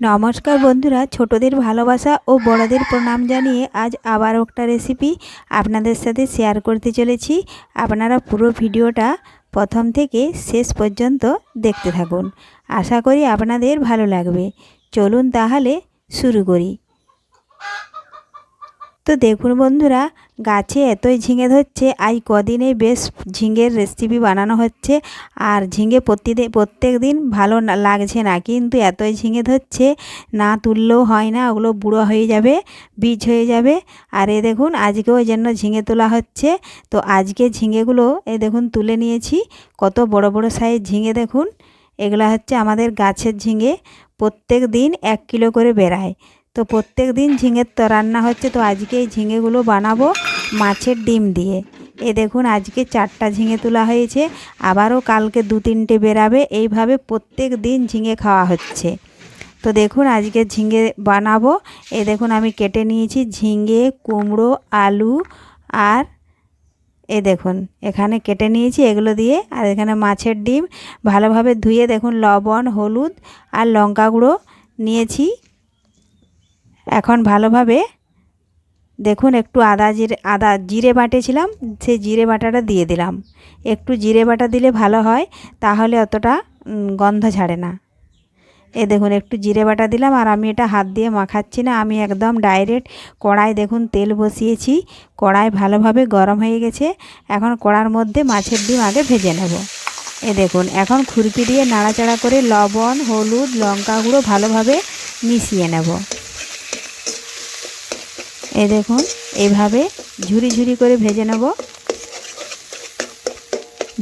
নমস্কার বন্ধুরা, ছোটদের ভালোবাসা ও বড়দের প্রণাম জানিয়ে আজ আবার একটা রেসিপি আপনাদের সাথে শেয়ার করতে চলেছি। আপনারা পুরো ভিডিওটা প্রথম থেকে শেষ পর্যন্ত দেখতে থাকুন। আশা করি আপনাদের ভালো লাগবে। চলুন তাহলে শুরু করি। তো দেখুন বন্ধুরা গাছে এতই ঝিঙে ধরছে, আজ কদিনে বেশ ঝিঙের রেসিপি বানানো হচ্ছে। আর ঝিঙে প্রতিদিন প্রত্যেক দিন ভালো লাগছে না, কিন্তু এতই ঝিঙে ধরছে, না তুললেও হয় না, ওগুলো বুড়ো হয়ে যাবে, বীজ হয়ে যাবে। আর এ দেখুন, আজকেও ওই জন্য ঝিঙে তোলা হচ্ছে। তো আজকে ঝিঙেগুলো, এ দেখুন, তুলে নিয়েছি। কত বড় বড় সাইজ ঝিঙে দেখুন। এগুলো হচ্ছে আমাদের গাছের ঝিঙে প্রত্যেক দিন এক কিলো করে বেড়ায়। তো প্রত্যেক দিন ঝিঙের তো, রান্না হচ্ছে, তো আজকে এই ঝিঙেগুলো বানাবো। মাছের ডিম দিয়ে। এ দেখুন, আজকে চারটা ঝিঙে তোলা হয়েছে, আবারও কালকে দু তিনটে বেরাবে, এইভাবে প্রত্যেক দিন ঝিঙে খাওয়া হচ্ছে। তো দেখুন, আজকে ঝিঙে বানাবো। এ দেখুন, আমি কেটে নিয়েছি ঝিঙে, কুমড়ো, আলু আর এ দেখুন, এখানে কেটে নিয়েছি এগুলো দিয়ে, আর এখানে মাছের ডিম। ভালোভাবে ধুয়ে দেখুন, লবণ, হলুদ আর লঙ্কা গুঁড়ো নিয়েছি। এখন ভালোভাবে দেখুন, একটু আদা জিরে আদা জিরে বাটেছিলাম সেই জিরে বাটাটা দিয়ে দিলাম। একটু জিরে বাটা দিলে ভালো হয়, তাহলে অতটা গন্ধ ছাড়ে না। এ দেখুন, একটু জিরে বাটা দিলাম, আর আমি এটা হাত দিয়ে মাখাচ্ছি না, আমি একদম ডাইরেক্ট কড়াই দেখুন, তেল বসিয়েছি, কড়াই ভালোভাবে গরম হয়ে গেছে, এখন কড়ার মধ্যে মাছের ডিম আগে ভেজে নেব। এ দেখুন, এখন খুরপি দিয়ে নাড়াচাড়া করে লবণ, হলুদ লঙ্কা গুঁড়ো ভালোভাবে মিশিয়ে নেব। এই দেখুন, এইভাবে ঝুরি ঝুরি করে ভেজে নেব।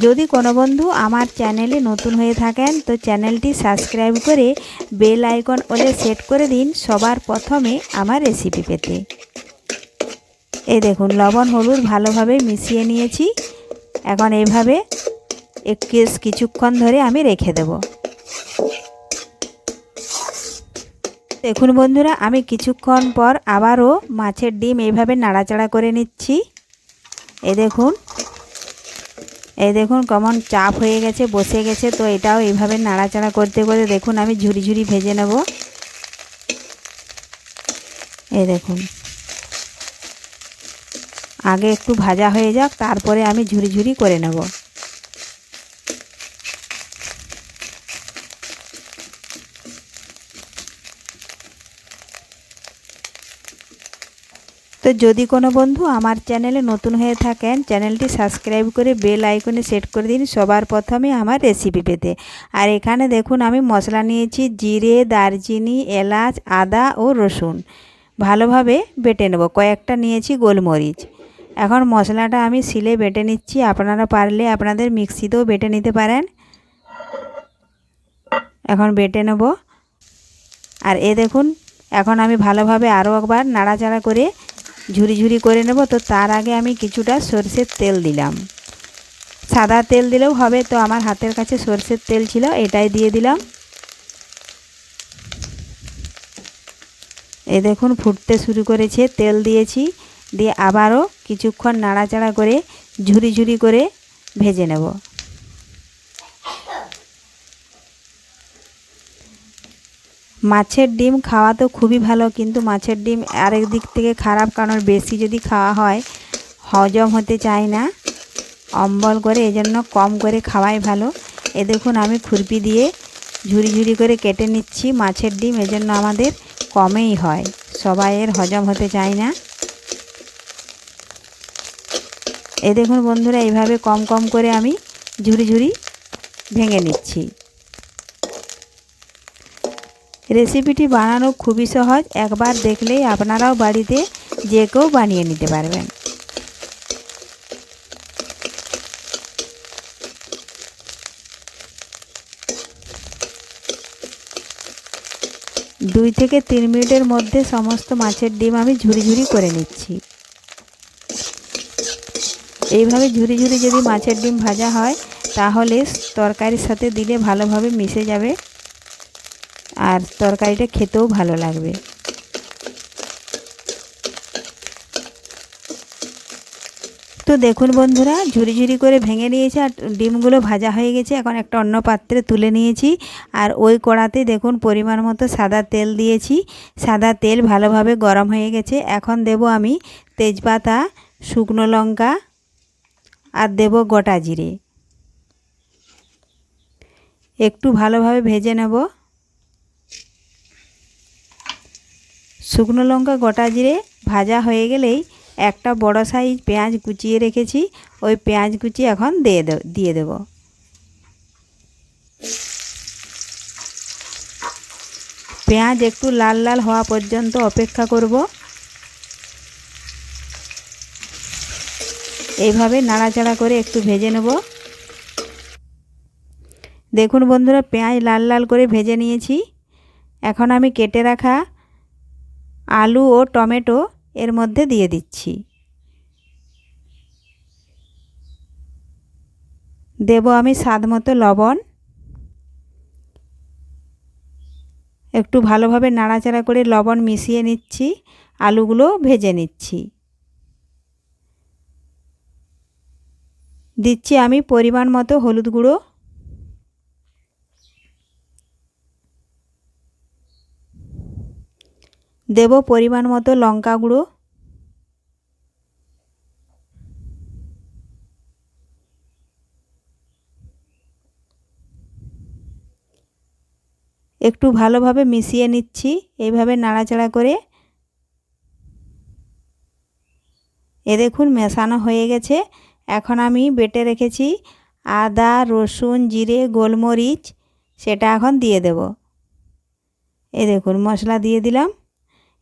যদি কোনো বন্ধু আমার চ্যানেলে নতুন হয়ে থাকেন, তো চ্যানেলটি সাবস্ক্রাইব করে বেল আইকন ওলে সেট করে দিন সবার প্রথমে আমার রেসিপি পেতে। এই দেখুন, লবণ, হলুদ ভালোভাবে মিশিয়ে নিয়েছি। এখন এইভাবে একটু কিছুক্ষণ ধরে আমি রেখে দেবো। দেখুন বন্ধুরা, আমি কিছুক্ষণ পর আবারও মাছের ডিম এইভাবে নাড়াচাড়া করে নিচ্ছি। এই দেখুন এই দেখুন কেমন চাপ হয়ে গেছে, বসে গেছে, তো এটাও এইভাবে নাড়াচাড়া করতে করতে দেখুন আমি ঝুরি ঝুরি ভেজে নেব। এই দেখুন, আগে একটু ভাজা হয়ে যাক, তারপরে আমি ঝুরি ঝুরি করে নেব। তো যদি কোনো বন্ধু আমার চ্যানেলে নতুন হয়ে থাকেন, চ্যানেলটি সাবস্ক্রাইব করে বেল আইকনে সেট করে দিন, সবার প্রথমে আমার রেসিপি পেতে। আর এখানে দেখুন, আমি মশলা নিয়েছি, জিরে, দারচিনি, এলাচ, আদা ও রসুন। ভালোভাবে বেটে নেব। কয়েকটা নিয়েছি গোলমরিচ। এখন মশলাটা আমি শিলে বেটে নিচ্ছি। আপনারা পারলে আপনাদের মিক্সিতেও বেটে নিতে পারেন। এখন বেটে নেব। আর এ দেখুন, এখন আমি ভালোভাবে আরও একবার নাড়াচাড়া করে ঝুরি ঝুরি করে নেব। তো তার আগে আমি কিছুটা সর্ষের তেল দিলাম। সাদা তেল দিলেও হবে, তো আমার হাতের কাছে সর্ষের তেল ছিল, এটাই দিয়ে দিলাম। এ দেখুন, ফুটতে শুরু করেছে, তেল দিয়েছি। দিয়ে আবারও কিছুক্ষণ নাড়াচাড়া করে ঝুরি ঝুরি করে ভেজে নেব। মাছের ডিম খাওয়া তো খুবই ভালো, কিন্তু মাছের ডিম আরেক দিক থেকে খারাপ, কারণ বেশি যদি খাওয়া হয়, হজম হতে চায় না। অম্বল করে এজন্য কম করে খাওয়াই ভালো। এ দেখুন, আমি খুরপি দিয়ে ঝুরি ঝুরি করে কেটে নিচ্ছি, মাছের ডিম এজন্য আমাদের কমেই হয় সবাইয়ের হজম হতে চায় না। এ দেখুন বন্ধুরা, এইভাবে কম কম করে আমি ঝুরি ঝুরি ভেঙে নিচ্ছি। রেসিপিটি বানানো খুবই সহজ। একবার দেখলেই আপনারাও বাড়িতে যে কেউ বানিয়ে নিতে পারবেন। দুই থেকে তিন মিনিটের মধ্যে সমস্ত মাছের ডিম আমি ঝুরি ঝুরি করে নিচ্ছি। এইভাবে ঝুরি ঝুরি যদি মাছের ডিম ভাজা হয়, তাহলে তরকারির সাথে দিলে ভালোভাবে মিশে যাবে। আর তরকারিটা খেতেও ভালো লাগবে। তো দেখুন বন্ধুরা ঝুরি ঝুরি করে ভেঙে নিয়েছি আর ডিমগুলো ভাজা হয়ে গেছে। এখন একটা অন্য পাত্রে তুলে নিয়েছি। আর ওই কড়াতে দেখুন পরিমাণ মতো সাদা তেল দিয়েছি। সাদা তেল ভালোভাবে গরম হয়ে গেছে। এখন দেব আমি তেজপাতা, শুকনো লঙ্কা আর দেব গোটা জিরে। একটু ভালোভাবে ভেজে নেব। শুকনো লঙ্কা গোটা জিরে ভাজা হয়ে গেলেই একটা বড় সাইজ পেঁয়াজ কুচিয়ে রেখেছি। ওই পেঁয়াজ কুচি এখন দিয়ে দিয়ে দেব। পেঁয়াজ একটু লাল লাল হওয়া পর্যন্ত অপেক্ষা করব। এইভাবে নাড়াচাড়া করে একটু ভেজে নেব। দেখুন বন্ধুরা, পেঁয়াজ লাল লাল করে ভেজে নিয়েছি। এখন আমি কেটে রাখা আলু ও টমেটো এর মধ্যে দিয়ে দিচ্ছি। দেব আমি স্বাদ মতো লবণ। একটু ভালোভাবে নাড়াচাড়া করে লবণ মিশিয়ে নিচ্ছি, আলুগুলো ভেজে নিচ্ছি। দিচ্ছি আমি পরিমাণ মতো হলুদ গুঁড়ো। দেব পরিমাণ মতো লঙ্কা গুঁড়ো। একটু ভালোভাবে মিশিয়ে নিচ্ছি, এইভাবে নাড়াচাড়া করে। এ দেখুন, মেশানো হয়ে গেছে। এখন আমি বেটে রেখেছি আদা, রসুন, জিরে, গোলমরিচ, সেটা এখন দিয়ে দেব। এ দেখুন, মশলা দিয়ে দিলাম।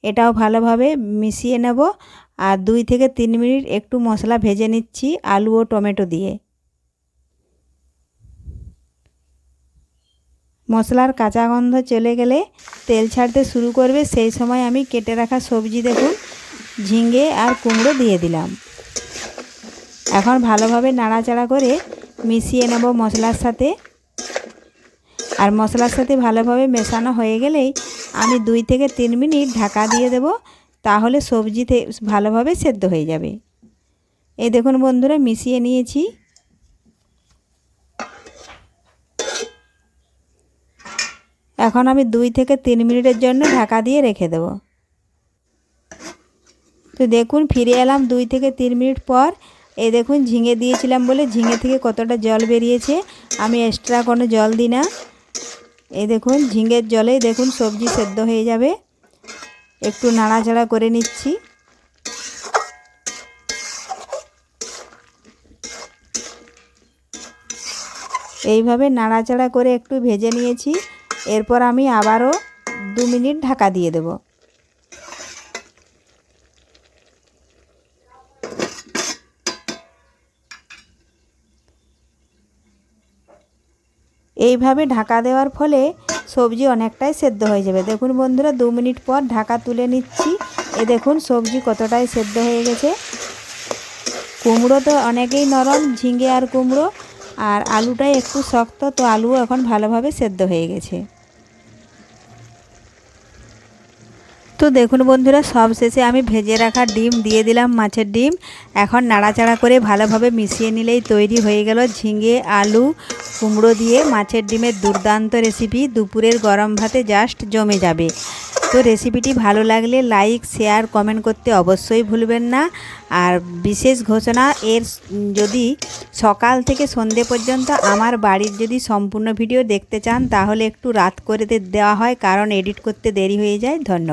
এটাও ভালোভাবে মিশিয়ে নেব আর দুই থেকে তিন মিনিট একটু মশলা ভেজে নিচ্ছি আলু ও টমেটো দিয়ে। মশলার কাঁচা গন্ধ চলে গেলে তেল ছাড়তে শুরু করবে, সেই সময় আমি কেটে রাখা সবজি দেখুন, ঝিঙে আর কুমড়ো দিয়ে দিলাম। এখন ভালোভাবে নাড়াচাড়া করে মিশিয়ে নেব মশলার সাথে। আর মশলার সাথে ভালোভাবে মেশানো হয়ে গেলেই আমি দুই থেকে তিন মিনিট ঢাকা দিয়ে দেব, তাহলে সবজিতে ভালোভাবে সেদ্ধ হয়ে যাবে। এই দেখুন বন্ধুরা, মিশিয়ে নিয়েছি। এখন আমি দুই থেকে তিন মিনিটের জন্য ঢাকা দিয়ে রেখে দেব। তো দেখুন, ফিরে এলাম দুই থেকে তিন মিনিট পর। এই দেখুন, ঝিঙে দিয়েছিলাম বলে ঝিঙে থেকে কতটা জল বেরিয়েছে। আমি এক্সট্রা কোনো জল দিই না। এই দেখুন, ঝিঙের জলেই দেখুন সবজি সেদ্ধ হয়ে যাবে। একটু নাড়াচাড়া করে নিচ্ছি। এইভাবে নাড়াচাড়া করে একটু ভেজে নিয়েছি। এরপর আমি আবারও দু মিনিট ঢাকা দিয়ে দেব। এইভাবে ঢাকা দেওয়ার ফলে সবজি অনেকটাই সেদ্ধ হয়ে যাবে। দেখুন বন্ধুরা, দু মিনিট পর ঢাকা তুলে নিচ্ছি। এ দেখুন সবজি কতটাই সেদ্ধ হয়ে গেছে। কুমড়ো তো অনেকেই নরম, ঝিঙে আর কুমড়ো, আর আলুটাই একটু শক্ত, তো আলুও এখন ভালোভাবে সেদ্ধ হয়ে গেছে। তো দেখুন বন্ধুরা, সব শেষে আমি ভেজে রাখা ডিম দিয়ে দিলাম মাছের ডিম। এখন নাড়াচাড়া করে ভালোভাবে মিশিয়ে নিলেই তৈরি হয়ে গেল ঝিঙে, আলু, কুমড়ো দিয়ে মাছের ডিমের দুর্দান্ত রেসিপি। দুপুরের গরম ভাতে জাস্ট জমে যাবে। তো রেসিপিটি ভালো লাগলে লাইক, শেয়ার, কমেন্ট করতে অবশ্যই ভুলবেন না। আর বিশেষ ঘোষণা, এর যদি সকাল থেকে সন্ধে পর্যন্ত আমার বাড়ির যদি সম্পূর্ণ ভিডিও দেখতে চান, তাহলে একটু রাত করে দেওয়া হয়, কারণ এডিট করতে দেরি হয়ে যায়। ধন্যবাদ।